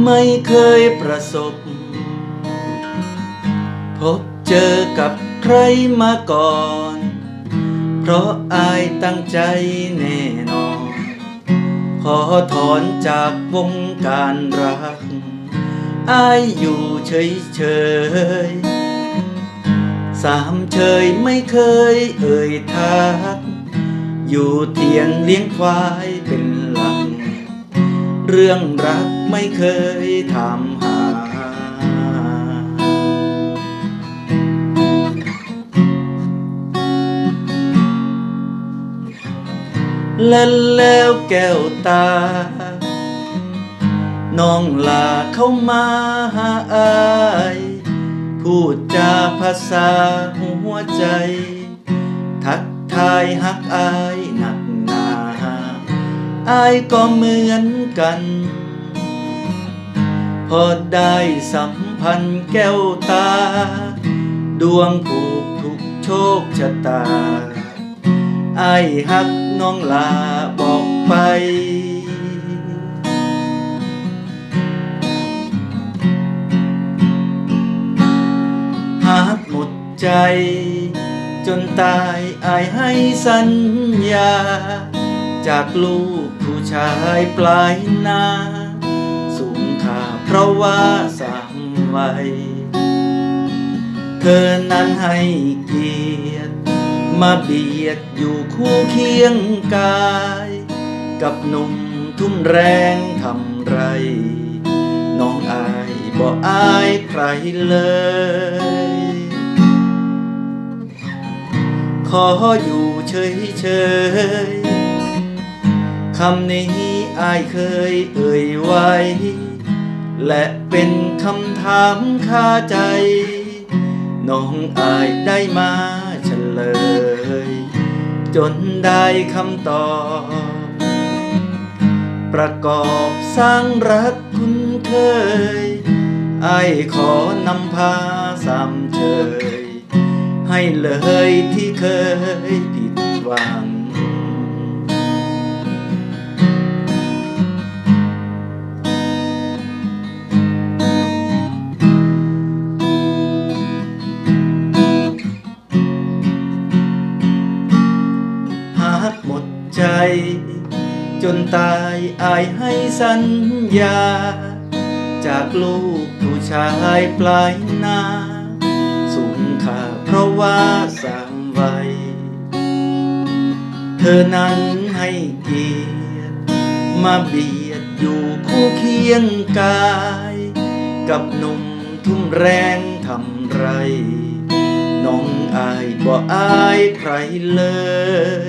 ไม่เคยประสบ พบเจอกับใครมาก่อน เพราะอายตั้งใจแน่นอน ขอถอนจากวงการรัก อายอยู่เฉยเฉยสามเฉยไม่เคยเอ่ยทัก อยู่เทียนเลี้ยงควายเป็นหลัก เรื่องรัก ไม่เคยถามหา และแล้วแก้วตา น้องลาเข้ามาหาอายพูดจาภาษาหัวใจ ทักทายหักอายหนักหนาอายก็เหมือนกัน พอได้สัมพันธ์แก้วตา ดวงผูกทุกโชคชะตา ไอายหักน้องลาบอกไปหากหมดใจ จนตายอายให้สัญญา จากลูกผู้ชายปลายนา เพราะว่าสามวัยเธอนั้นให้เกียรติมาเบียดอยู่คู่เคียงกาย กับหนุ่มทุ่มแรงทำไร น้องอายบ่อายใครเลย ขออยู่เฉยเฉยๆคำนี้อายเคยเอ่ยไว้ และเป็นคำถามคาใจ น้องอายได้มาเฉลย จนได้คำตอบ ประกอบสร้างรักคุ้นเคย ไอายขอนำพาสามเชย ให้เลยที่เคยผิดหวัง ใจ จนตายอายให้สัญญา จากลูกผู้ชายปลายนาสูงค่าเพราะว่าสามวัยเธอนั้นให้เกียรติมาเบียดอยู่คู่เคียงกาย กับหนุ่มทุ่มแรงทำไรน้องอายบ่อายใครเล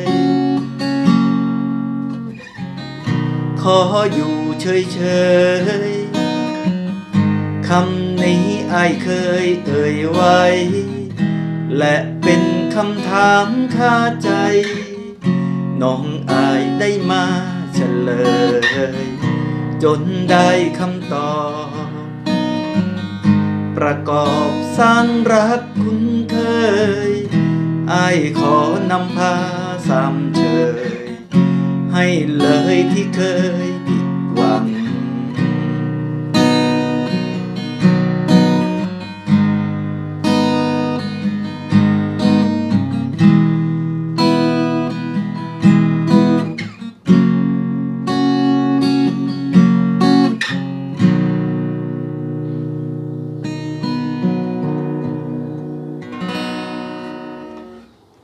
ย ขออยู่เฉยเฉยๆคำนี้อายเคยเอ่ยไว้ และเป็นคำถามคาใจ น้องอายได้มาเฉลย จนได้คำตอบ ประกอบสร้างรักคุ้นเคยอายขอนำพาสามเชย ให้เลยที่เคยผิดหวัง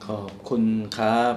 ขอบคุณครับ